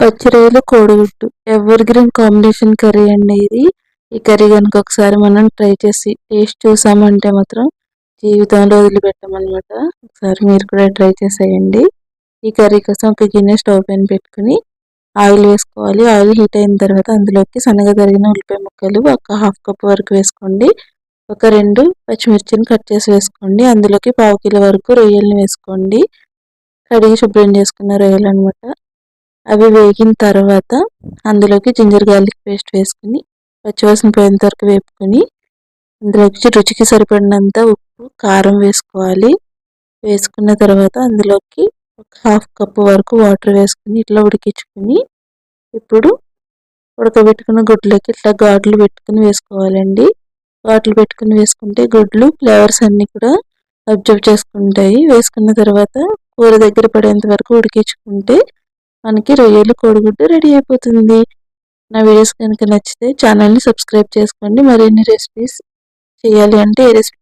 పచ్చిరొయ్యలు కోడిగుట్టు evergreen combination curry అండి ఇది ఈ కర్రీ కనుక ఒకసారి మనం ట్రై చేసి టేస్ట్ చూసామంటే మాత్రం జీవితంలో వదిలిపెట్టమన్నమాట. ఒకసారి మీరు కూడా ట్రై చేసేయండి. ఈ కర్రీ కోసం ఒక గిన్నె స్టవ్ పైన పెట్టుకుని ఆయిల్ వేసుకోవాలి. ఆయిల్ హీట్ అయిన తర్వాత అందులోకి సన్నగా తరిగిన ఉల్లిపాయ ముక్కలు ఒక హాఫ్ కప్ వరకు వేసుకోండి. ఒక రెండు పచ్చిమిర్చిని కట్ చేసి వేసుకోండి. అందులోకి పావు కిలో వరకు రొయ్యల్ని వేసుకోండి. కడిగి శుభ్రం చేసుకున్న రొయ్యలు అనమాట అవి వేగిన తర్వాత అందులోకి జింజర్ గార్లిక్ పేస్ట్ వేసుకుని పచ్చివాసన పోయేంత వరకు వేపుకొని అందులోకి రుచికి సరిపడినంత ఉప్పు కారం వేసుకోవాలి. వేసుకున్న తర్వాత అందులోకి ఒక హాఫ్ కప్పు వరకు వాటర్ వేసుకుని ఇట్లా ఉడికించుకుని ఇప్పుడు ఉడకబెట్టుకున్న గుడ్లకి ఇట్లా గాడ్లు పెట్టుకుని వేసుకోవాలండి. గాడ్లు పెట్టుకుని వేసుకుంటే గుడ్లు ఫ్లేవర్స్ అన్నీ కూడా అబ్జర్వ్ చేసుకుంటాయి. వేసుకున్న తర్వాత కూర దగ్గర పడేంత వరకు ఉడికించుకుంటే మనకి రొయ్యలు కోడిగుడ్డు రెడీ అయిపోతుంది. నా వీడియోస్ కనుక నచ్చితే ఛానల్ని సబ్స్క్రైబ్ చేసుకోండి. మరిన్ని రెసిపీస్ చేయాలి అంటే ఏ రెసిపీ